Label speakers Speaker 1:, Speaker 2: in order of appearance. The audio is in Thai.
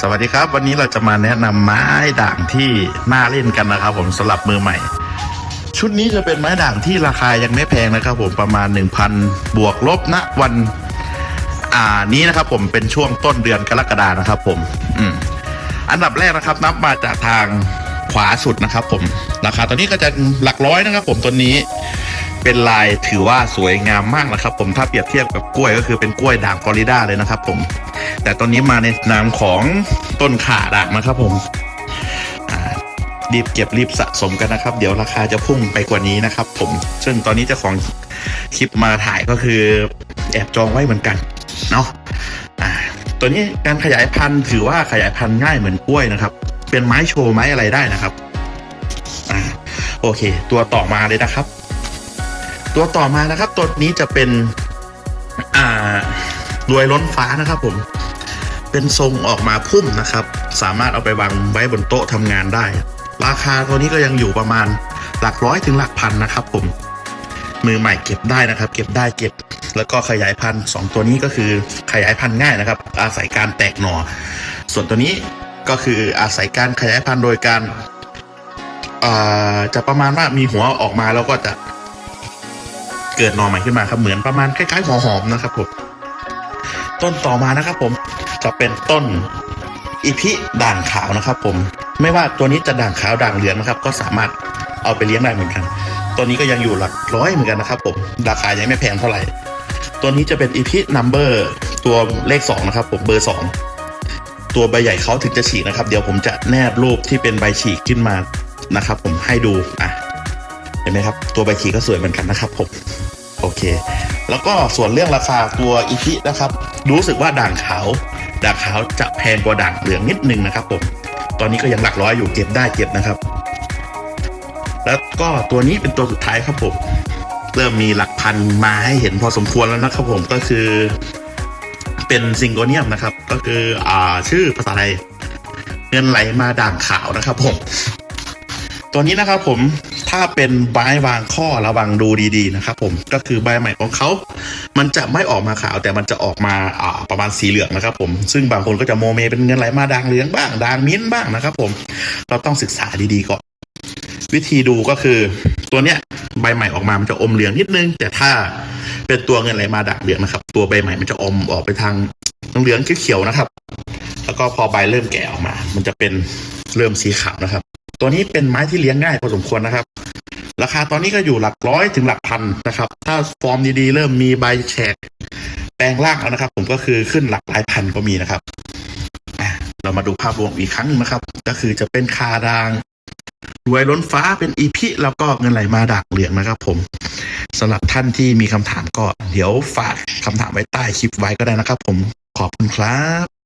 Speaker 1: สวัสดีครับ วันนี้เราจะมาแนะนำไม้ด่างที่น่าเล่นกันนะครับ ผมสำหรับมือใหม่ ชุดนี้จะเป็นไม้ด่างที่ราคายังไม่แพงนะครับ ผมประมาณ 1,000 บวกลบณวัน อ่านี้นะครับ ผมเป็นช่วงต้นเดือนกรกฎานะครับ ผม อืมอันดับแรกนะครับ นับมาจากทางขวาสุดนะครับ ผมราคาตัวนี้ก็จะหลักร้อยนะครับ ผมตัวนี้ เป็นลายถือว่าสวยงามมากนะครับ ผมถ้าเปรียบเทียบกับกล้วยก็คือเป็นกล้วยด่างฟลอริดาเลยนะครับ ผม แต่ตอนนี้มาในนามของต้นขาด่างนะครับ ผมรีบเก็บรีบสะสมกันนะครับ เดี๋ยวราคาจะพุ่งไปกว่านี้นะครับ ผม ซึ่งตอนนี้เจ้าของคลิปมาถ่ายก็คือ แอบจองไว้เหมือนกันเนาะอ่าตัวนี้การขยายพันธุ์ถือว่าขยายพันธุ์ง่ายเหมือนกล้วยนะครับ เป็นไม้โชว์ไม้อะไรได้นะครับอ่าโอเค ตัวต่อมาเลยนะครับ ตัวต่อมานะครับตัวนี้จะเป็นอ่ารวยล้นฟ้านะครับผมเป็นทรงออกมาพุ่มนะครับ สามารถเอาไปวางไว้บนโต๊ะทำงานได้ ราคาตัวนี้ก็ยังอยู่ประมาณหลักร้อยถึงหลักพันนะครับ ผม มือใหม่เก็บได้นะครับ เก็บได้เก็บ แล้วก็ขยายพันธุ์สองตัวนี้ก็คือขยายพันธุ์ง่ายนะครับ อาศัยการแตกหน่อ ส่วนตัวนี้ก็คืออาศัยการขยายพันธุ์โดยการจะประมาณว่ามีหัวออกมาแล้วก็จะ เกิดหน่อใหม่ขึ้นมาครับเหมือนประมาณคล้ายๆหัวหอมนะครับผมต้นต่อมานะครับผมจะเป็นต้นอีพิด่างขาวนะครับ ผมไม่ว่าตัวนี้จะด่างขาวด่างเหลืองนะครับ ก็สามารถเอาไปเลี้ยงได้เหมือนกัน ตัวนี้ก็ยังอยู่หลักร้อยเหมือนกันนะครับ ผมราคายังไม่แพงเท่าไหร่ตัวนี้จะเป็นอีพินัมเบอร์ตัวเลขสองนะครับ ผมเบอร์สองตัวใบใหญ่เขาถึงจะฉีกนะครับ เดี๋ยวผมจะแนบรูปที่เป็นใบฉีกขึ้นมานะครับ ผมให้ดูอะ ห็นไหมครับ ตัวใบขีก็สวยเหมือนกันนะครับผมโอเค แล้วก็ส่วนเรื่องราคาตัวอีพินะครับ รู้สึกว่าด่างขาว ด่างขาวจะแพงกว่าด่างเหลืองนิดนึงนะครับผมตอนนี้ก็ยังหลักร้อยอยู่เก็บได้เก็บนะครับ แล้วก็ตัวนี้เป็นตัวสุดท้ายครับผมเริ่มมีหลักพันมาให้เห็นพอสมควรแล้วนะครับผมก็คือ เป็นซิงโกเนียมนะครับ ก็คืออ่าชื่อภาษาไทยเงินไหลมาด่างขาวนะครับผม ตัวนี้นะครับผม ถ้าเป็นใบวางข้อระวังดูดีๆนะครับผมก็คือใบใหม่ของเขา มันจะไม่ออกมาขาวแต่มันจะออกมาอ่าประมาณสีเหลืองนะครับผมซึ่งบางคนก็จะโมเมเป็นเงินไหลมาด่างเหลืองบ้างด่างมิ้นบ้างนะครับผมเราต้องศึกษาดีๆก่อนวิธีดูก็คือตัวเนี้ยใบใหม่ออกมา มันจะอมเหลืองนิดนึง แต่ถ้าเป็นตัวเงินไหลมาด่างเหลืองนะครับ ตัวใบใหม่มันจะอมออกไปทางเหลืองเขียวๆนะครับ แล้วก็พอใบเริ่มแก่ออกมา มันจะเป็นเริ่มสีขาวนะครับ ตัวนี้เป็นไม้ที่เลี้ยงง่ายพอสมควรนะครับ ราคาตอนนี้ก็อยู่หลักร้อยถึงหลักพันนะครับ ถ้าฟอร์มดีๆ เริ่มมีใบแฉกแปลงร่างแล้วนะครับ ผมก็คือขึ้นหลักหลายพันก็มีนะครับ เรามาดูภาพรวมอีกครั้งหนึงนะครับ ก็คือจะเป็นคาดางรวยล้นฟ้าเป็นอีพิแล้วก็เงินไหลมาด่างเหลืองนะครับผมสำหรับท่านที่มีคำถามก็ เดี๋ยวฝากคำถามไว้ใต้คลิปไว้ก็ได้นะครับ ผมขอบคุณครับ